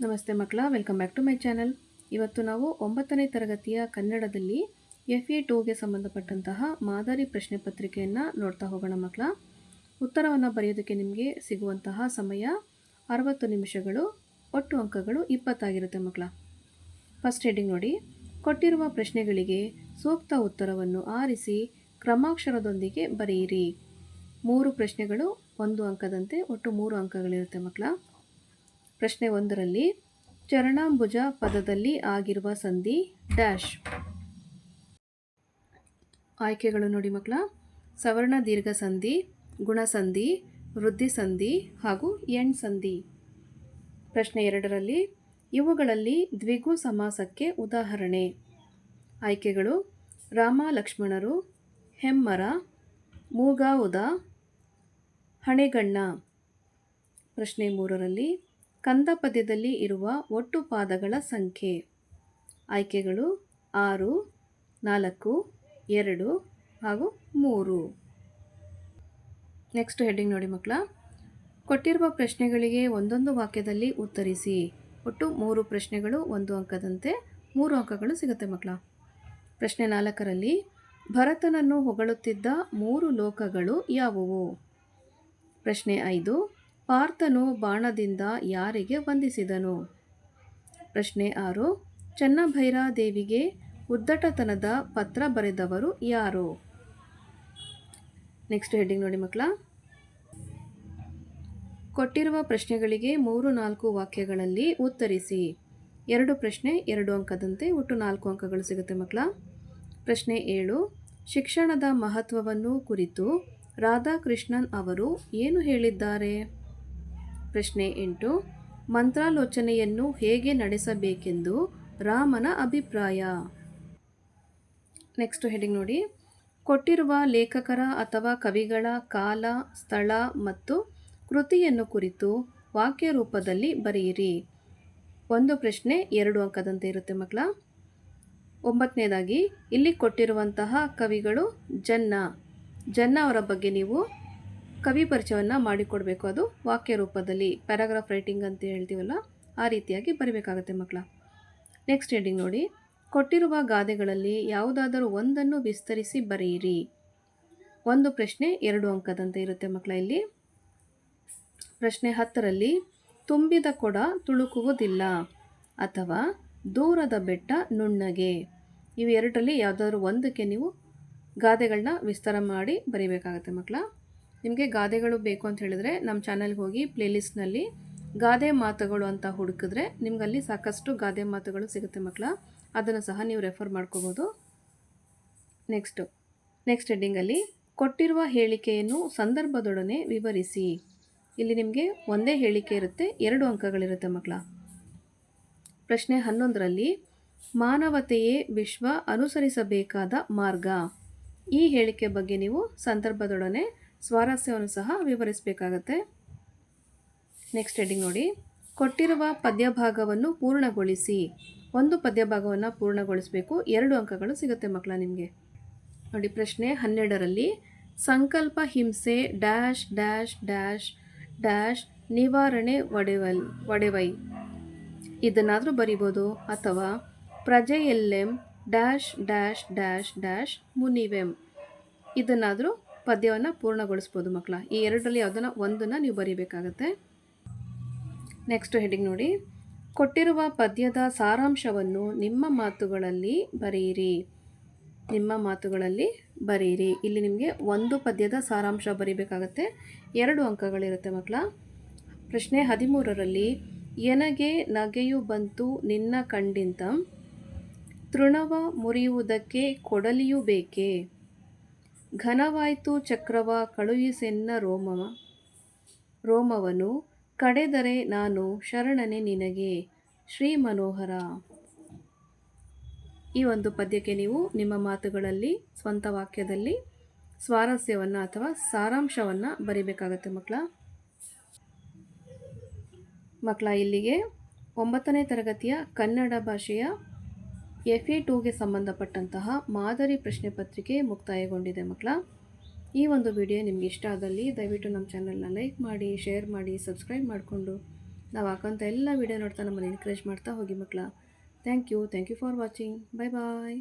ನಮಸ್ತೆ ಮಕ್ಕಳ, welcome back to my channel. ಇವತ್ತು ನಾವು ಒಂಬತ್ತನೇ ತರಗತಿಯ ಕನ್ನಡದಲ್ಲಿ ಎಫ್ ಎ ಟೂಗೆ ಸಂಬಂಧಪಟ್ಟಂತಹ ಮಾದರಿ ಪ್ರಶ್ನೆ ಪತ್ರಿಕೆಯನ್ನು ನೋಡ್ತಾ ಹೋಗೋಣ ಮಕ್ಕಳ. ಉತ್ತರವನ್ನು ಬರೆಯೋದಕ್ಕೆ ನಿಮಗೆ ಸಿಗುವಂತಹ ಸಮಯ ಅರವತ್ತು ನಿಮಿಷಗಳು, ಒಟ್ಟು ಅಂಕಗಳು ಇಪ್ಪತ್ತಾಗಿರುತ್ತೆ ಮಕ್ಕಳ. ಫಸ್ಟ್ ಹೆಡಿಂಗ್ ನೋಡಿ. ಕೊಟ್ಟಿರುವ ಪ್ರಶ್ನೆಗಳಿಗೆ ಸೂಕ್ತ ಉತ್ತರವನ್ನು ಆರಿಸಿ ಕ್ರಮಾಕ್ಷರದೊಂದಿಗೆ ಬರೆಯಿರಿ. ಮೂರು ಪ್ರಶ್ನೆಗಳು ಒಂದು ಅಂಕದಂತೆ ಒಟ್ಟು ಮೂರು ಅಂಕಗಳಿರುತ್ತೆ ಮಕ್ಕಳ. ಪ್ರಶ್ನೆ ಒಂದರಲ್ಲಿ, ಚರಣಾಂಬುಜ ಪದದಲ್ಲಿ ಆಗಿರುವ ಸಂಧಿ ಡ್ಯಾಶ್. ಆಯ್ಕೆಗಳು ನೋಡಿ ಮಕ್ಕಳ. ಸವರ್ಣ ದೀರ್ಘ ಸಂಧಿ ಗುಣಸಂಧಿ ವೃದ್ಧಿ ಸಂಧಿ ಹಾಗೂ ಎಣ್ ಸಂಧಿ. ಪ್ರಶ್ನೆ ಎರಡರಲ್ಲಿ, ಇವುಗಳಲ್ಲಿ ದ್ವಿಗು ಸಮಾಸಕ್ಕೆ ಉದಾಹರಣೆ. ಆಯ್ಕೆಗಳು, ರಾಮ ಲಕ್ಷ್ಮಣರು, ಹೆಮ್ಮರ ಮೂಗಾವುದ ಹಣೆಗಣ್ಣ. ಪ್ರಶ್ನೆ ಮೂರರಲ್ಲಿ ಕಂದ ಪದ್ಯದಲ್ಲಿ ಇರುವ ಒಟ್ಟು ಪಾದಗಳ ಸಂಖ್ಯೆ. ಆಯ್ಕೆಗಳು ಆರು, ನಾಲ್ಕು, ಎರಡು ಹಾಗೂ ಮೂರು. ನೆಕ್ಸ್ಟ್ ಹೆಡ್ಡಿಂಗ್ ನೋಡಿ ಮಕ್ಕಳ. ಕೊಟ್ಟಿರುವ ಪ್ರಶ್ನೆಗಳಿಗೆ ಒಂದೊಂದು ವಾಕ್ಯದಲ್ಲಿ ಉತ್ತರಿಸಿ. ಒಟ್ಟು ಮೂರು ಪ್ರಶ್ನೆಗಳು ಒಂದು ಅಂಕದಂತೆ ಮೂರು ಅಂಕಗಳು ಸಿಗುತ್ತೆ ಮಕ್ಕಳ. ಪ್ರಶ್ನೆ ನಾಲ್ಕರಲ್ಲಿ, ಭರತನನ್ನು ಹೊಗಳುತ್ತಿದ್ದ ಮೂರು ಲೋಕಗಳು ಯಾವುವು? ಪ್ರಶ್ನೆ ಐದು ಪಾರ್ಥನು ಬಾಣದಿಂದ ಯಾರಿಗೆ ವಂದಿಸಿದನು? ಪ್ರಶ್ನೆ ಆರು. ಚನ್ನಭೈರಾದೇವಿಗೆ ಉದ್ದಟತನದ ಪತ್ರ ಬರೆದವರು ಯಾರು? ನೆಕ್ಸ್ಟ್ ಹೆಡ್ಡಿಂಗ್ ನೋಡಿ ಮಕ್ಕಳ. ಕೊಟ್ಟಿರುವ ಪ್ರಶ್ನೆಗಳಿಗೆ ಮೂರು ನಾಲ್ಕು ವಾಕ್ಯಗಳಲ್ಲಿ ಉತ್ತರಿಸಿ. ಎರಡು ಪ್ರಶ್ನೆ, ಎರಡು ಅಂಕದಂತೆ ಒಟ್ಟು ನಾಲ್ಕು ಅಂಕಗಳು ಸಿಗುತ್ತೆ ಮಕ್ಕಳ. ಪ್ರಶ್ನೆ ಏಳು. ಶಿಕ್ಷಣದ ಮಹತ್ವವನ್ನು ಕುರಿತು ರಾಧಾಕೃಷ್ಣನ್ ಅವರು ಏನು ಹೇಳಿದ್ದಾರೆ? ಪ್ರಶ್ನೆ ಎಂಟು, ಮಂತ್ರಾಲೋಚನೆಯನ್ನು ಹೇಗೆ ನಡೆಸಬೇಕೆಂದು ರಾಮನ ಅಭಿಪ್ರಾಯ. ನೆಕ್ಸ್ಟ್ ಹೆಡಿಂಗ್ ನೋಡಿ. ಕೊಟ್ಟಿರುವ ಲೇಖಕರ ಅಥವಾ ಕವಿಗಳ ಕಾಲ, ಸ್ಥಳ ಮತ್ತು ಕೃತಿಯನ್ನು ಕುರಿತು ವಾಕ್ಯ ರೂಪದಲ್ಲಿ ಬರೆಯಿರಿ. ಒಂದು ಪ್ರಶ್ನೆ ಎರಡು ಅಂಕದಂತೆ ಇರುತ್ತೆ ಮಕ್ಕಳ. ಒಂಬತ್ತನೇದಾಗಿ, ಇಲ್ಲಿ ಕೊಟ್ಟಿರುವಂತಹ ಕವಿಗಳು ಜನ್ನ. ಜನ್ನ ಅವರ ಬಗ್ಗೆ ನೀವು ಕವಿ ಪರಿಚಯವನ್ನು ಮಾಡಿಕೊಡಬೇಕು. ಅದು ವಾಕ್ಯ ರೂಪದಲ್ಲಿ ಪ್ಯಾರಾಗ್ರಾಫ್ ರೈಟಿಂಗ್ ಅಂತ ಹೇಳ್ತೀವಲ್ಲ, ಆ ರೀತಿಯಾಗಿ ಬರಿಬೇಕಾಗತ್ತೆ ಮಕ್ಕಳ ನೆಕ್ಸ್ಟ್ ಹೆಡಿಂಗ್ ನೋಡಿ. ಕೊಟ್ಟಿರುವ ಗಾದೆಗಳಲ್ಲಿ ಯಾವುದಾದರೂ ಒಂದನ್ನು ವಿಸ್ತರಿಸಿ ಬರೆಯಿರಿ. ಒಂದು ಪ್ರಶ್ನೆ ಎರಡು ಅಂಕದಂತೆ ಇರುತ್ತೆ ಮಕ್ಕಳ ಇಲ್ಲಿ. ಪ್ರಶ್ನೆ ಹತ್ತರಲ್ಲಿ, ತುಂಬಿದ ಕೊಡ ತುಳುಕುವುದಿಲ್ಲ ಅಥವಾ ದೂರದ ಬೆಟ್ಟ ನುಣ್ಣಗೆ. ಇವೆರಡರಲ್ಲಿ ಯಾವುದಾದ್ರೂ ಒಂದಕ್ಕೆ ನೀವು ಗಾದೆಗಳನ್ನ ವಿಸ್ತಾರ ಮಾಡಿ ಬರೀಬೇಕಾಗತ್ತೆ ಮಕ್ಕಳ ನಿಮಗೆ ಗಾದೆಗಳು ಬೇಕು ಅಂತ ಹೇಳಿದ್ರೆ ನಮ್ಮ ಚಾನಲ್ಗೆ ಹೋಗಿ ಪ್ಲೇಲಿಸ್ಟ್ನಲ್ಲಿ ಗಾದೆ ಮಾತುಗಳು ಅಂತ ಹುಡುಕಿದ್ರೆ ನಿಮಗಲ್ಲಿ ಸಾಕಷ್ಟು ಗಾದೆ ಮಾತುಗಳು ಸಿಗುತ್ತೆ ಮಕ್ಕಳ. ಅದನ್ನು ಸಹ ನೀವು ರೆಫರ್ ಮಾಡ್ಕೋಬೋದು. ನೆಕ್ಸ್ಟು ನೆಕ್ಸ್ಟ್ ಹೆಡ್ಡಿಂಗಲ್ಲಿ ಕೊಟ್ಟಿರುವ ಹೇಳಿಕೆಯನ್ನು ಸಂದರ್ಭದೊಡನೆ ವಿವರಿಸಿ. ಇಲ್ಲಿ ನಿಮಗೆ ಒಂದೇ ಹೇಳಿಕೆ ಇರುತ್ತೆ, ಎರಡು ಅಂಕಗಳಿರುತ್ತೆ ಮಕ್ಕಳ. ಪ್ರಶ್ನೆ ಹನ್ನೊಂದರಲ್ಲಿ, ಮಾನವತೆಯೇ ವಿಶ್ವ ಅನುಸರಿಸಬೇಕಾದ ಮಾರ್ಗ. ಈ ಹೇಳಿಕೆ ಬಗ್ಗೆ ನೀವು ಸಂದರ್ಭದೊಡನೆ ಸ್ವಾರಸ್ಯವನ್ನು ಸಹ ವಿವರಿಸಬೇಕಾಗತ್ತೆ. ನೆಕ್ಸ್ಟ್ ಹೆಡ್ಡಿಂಗ್ ನೋಡಿ. ಕೊಟ್ಟಿರುವ ಪದ್ಯಭಾಗವನ್ನು ಪೂರ್ಣಗೊಳಿಸಿ. ಒಂದು ಪದ್ಯಭಾಗವನ್ನು ಪೂರ್ಣಗೊಳಿಸಬೇಕು. ಎರಡು ಅಂಕಗಳು ಸಿಗುತ್ತೆ ಮಕ್ಕಳ ನಿಮಗೆ. ನೋಡಿ, ಪ್ರಶ್ನೆ ಹನ್ನೆರಡರಲ್ಲಿ ಸಂಕಲ್ಪ ಹಿಂಸೆ ಡ್ಯಾಶ್ ಡ್ಯಾಶ್ ಡ್ಯಾಶ್ ಡ್ಯಾಶ್ ನಿವಾರಣೆ ಒಡೆವಲ್ ಒಡೆವೈ. ಇದನ್ನಾದರೂ ಬರಿಬೋದು. ಅಥವಾ ಪ್ರಜೆಯಲ್ಲೆಂ ಡ್ಯಾಶ್ ಡ್ಯಾಶ್ ಡ್ಯಾಶ್ ಡ್ಯಾಶ್ ಮುನಿವೆಂ. ಇದನ್ನಾದರೂ ಪದ್ಯವನ್ನು ಪೂರ್ಣಗೊಳಿಸ್ಬೋದು ಮಕ್ಕಳ. ಈ ಎರಡರಲ್ಲಿ ಯಾವುದನ್ನು ಒಂದನ್ನು ನೀವು ಬರೀಬೇಕಾಗತ್ತೆ. ನೆಕ್ಸ್ಟ್ ಹೆಡಿಂಗ್ ನೋಡಿ. ಕೊಟ್ಟಿರುವ ಪದ್ಯದ ಸಾರಾಂಶವನ್ನು ನಿಮ್ಮ ಮಾತುಗಳಲ್ಲಿ ಬರೆಯಿರಿ. ನಿಮ್ಮ ಮಾತುಗಳಲ್ಲಿ ಬರೆಯಿರಿ. ಇಲ್ಲಿ ನಿಮಗೆ ಒಂದು ಪದ್ಯದ ಸಾರಾಂಶ ಬರೀಬೇಕಾಗತ್ತೆ. ಎರಡು ಅಂಕಗಳಿರುತ್ತೆ ಮಕ್ಕಳ. ಪ್ರಶ್ನೆ ಹದಿಮೂರರಲ್ಲಿ, ಎನಗೆ ನಗೆಯು ಬಂತು ನಿನ್ನ ಕಂಡಿಂತ? ತೃಣವ ಮುರಿಯುವುದಕ್ಕೆ ಕೊಡಲಿಯೂ ಬೇಕೇ? ಘನವಾಯ್ತು ಚಕ್ರವ ಕಳುಹಿಸೆನ್ನ ರೋಮ, ರೋಮವನು, ಕಡೆದರೆ ನಾನು ಶರಣನೆ ನಿನಗೆ, ಶ್ರೀ ಮನೋಹರ. ಈ ಒಂದು ಪದ್ಯಕ್ಕೆ ನೀವು ನಿಮ್ಮ ಮಾತುಗಳಲ್ಲಿ, ಸ್ವಂತ ವಾಕ್ಯದಲ್ಲಿ ಸ್ವಾರಸ್ಯವನ್ನು ಅಥವಾ ಸಾರಾಂಶವನ್ನು ಬರಿಬೇಕಾಗತ್ತೆ ಮಕ್ಕಳ. ಮಕ್ಕಳ, ಇಲ್ಲಿಗೆ ಒಂಬತ್ತನೇ ತರಗತಿಯ ಕನ್ನಡ ಭಾಷೆಯ ಎಫ್ ಎ ಟೂಗೆ ಸಂಬಂಧಪಟ್ಟಂತಹ ಮಾದರಿ ಪ್ರಶ್ನೆ ಪತ್ರಿಕೆ ಮುಕ್ತಾಯಗೊಂಡಿದೆ ಮಕ್ಕಳ. ಈ ಒಂದು ವಿಡಿಯೋ ನಿಮಗೆ ಇಷ್ಟ ಆದಲ್ಲಿ ದಯವಿಟ್ಟು ನಮ್ಮ ಚಾನಲ್ನ ಲೈಕ್ ಮಾಡಿ ಶೇರ್ ಮಾಡಿ ಸಬ್ಸ್ಕ್ರೈಬ್ ಮಾಡಿಕೊಂಡು. ನಾವು ಹಾಕೋಂಥ ಎಲ್ಲ ವಿಡಿಯೋ ನೋಡ್ತಾ ನಮ್ಮನ್ನು ಎನ್ಕರೇಜ್ ಮಾಡ್ತಾ ಹೋಗಿ ಮಕ್ಕಳ. Thank you thank you for watching bye bye